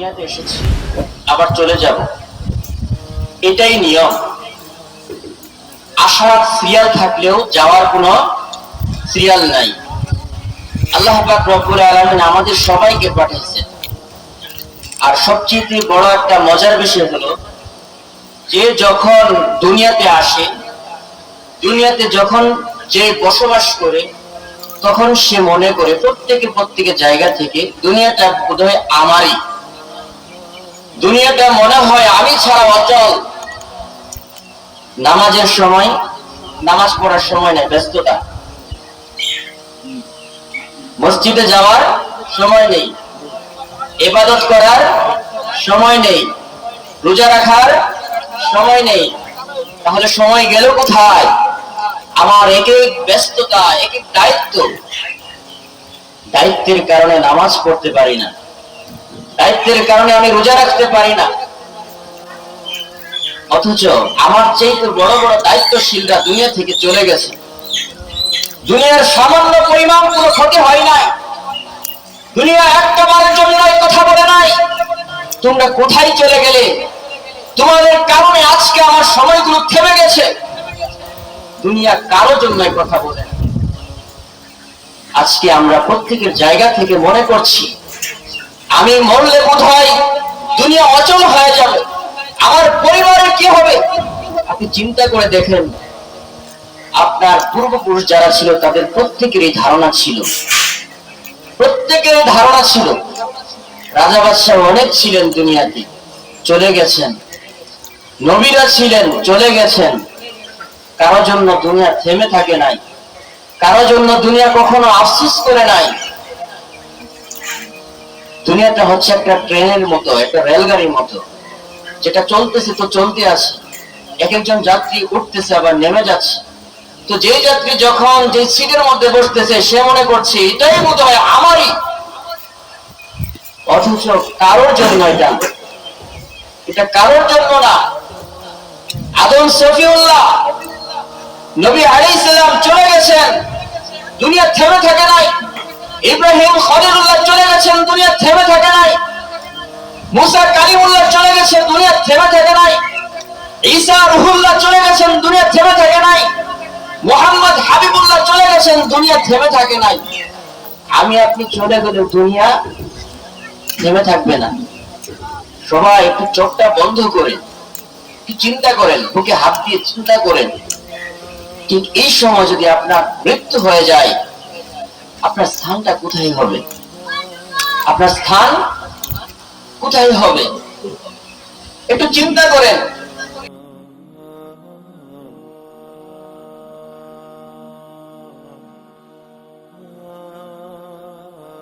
দুনিয়াতে এসেছি, আবার চলে যাব। এটাই নিয়ম। আসার সিরিয়াল থাকলেও যাওয়ার কোনো সিরিয়াল নাই। আল্লাহ পাক রব্বুল আলামিন আমাদের সবাইকে পাঠিয়েছেন। আর সবচেয়ে বড় একটা মজার বিষয় হলো, যে যখন দুনিয়াতে আসে, দুনিয়াতে যখন যে বসবাস করে, তখন সে মনে করে প্রত্যেকে প্রত্যেকের জায়গা থেকে, দুনিয়াটা বোধহয় আমারই। দুনিয়াটা মনে হয় আমি ছাড়া অচল। নামাজের সময়, নামাজ পড়ার সময় নেই, ব্যস্ততা। মসজিদে যাওয়ার সময় নেই। এবাদত করার সময় নেই। রোজা রাখার সময় নেই। তাহলে সময় গেল কোথায়? আমার এক এক ব্যস্ততা, এক এক দায়িত্ব। দায়িত্বের কারণে নামাজ পড়তে পারি না। দায়িত্বের কারণে আমি রোজা রাখতে পারি না। অথচ আমার চাইতে বড় বড় দায়িত্বশীলরা দুনিয়া থেকে চলে গেছে। দুনিয়ার সামান্য পরিমাণ কোনো ক্ষতি হয় নাই। দুনিয়া একটা বারের জন্য কথা বলে নাই। তোমরা কোথায় চলে গেলে? তোমাদের কারণে আজকে আমার সময়গুলো থেমে গেছে। দুনিয়া কারও জন্য কথা বলে। আজকে আমরা প্রত্যেকের জায়গা থেকে মনে করছি আমি মরলে হয় দুনিয়া অচল হয়ে যাবে। আমার পরিবারের কি হবে? আপনি চিন্তা করে দেখেন, আপনার পূর্বপুরুষ যারা ছিল, তাদের প্রত্যেকের এই ধারণা ছিল। প্রত্যেকের ধারণা ছিল, রাজা বাদশাহ অনেক ছিলেন দুনিয়াতে, চলে গেছেন। নবীরা ছিলেন, চলে গেছেন। কারও জন্য দুনিয়া থেমে থাকে নাই, কারও জন্য দুনিয়া কখনো আফসোস করে নাই। দুনিয়াটা হচ্ছে একটা ট্রেনের মতো, একটা রেলগাড়ির মতো। যেটা চলতেছে তো চলতে আছে। এক একজন যাত্রী উঠতেছে, আবার নেমে যাচ্ছে। তো যে যাত্রী যখন যে সিটের মধ্যে বসতেছে, সে মনে করছে, এটাই বোধ হয় আমারই। অথচ কারোর জন্য এটা এটা কারোর জন্য না। আদম সফিউল্লাহ নবী আলাইহিস সালাম চলে গেছেন। দুনিয়া থেমে থাকে নাই। ইব্রাহিম খলিলুল্লাহ চলে গেছেন দুনিয়া মুসা কালিমুল্লাহ চলে গেছেন দুনিয়া থেমে থাকে নাই। ঈসা রুহুল্লাহ চলে গেছেন দুনিয়া থেমে থাকে নাই। মোহাম্মদ হাবিবুল্লাহ চলে গেছেন দুনিয়া থেমে থাকে নাই। আমি আপনি চলে গেলে দুনিয়া থেমে থাকবে না। সবাই একটু চোখটা বন্ধ করে একটু চিন্তা করেন, বুকে হাত দিয়ে চিন্তা করেন। ঠিক এই সময় যদি আপনার মৃত্যু হয়ে যায়, আপনার স্থানটা কোথায় হবে? আপনার স্থান কোথায় হবে। একটু চিন্তা করেন।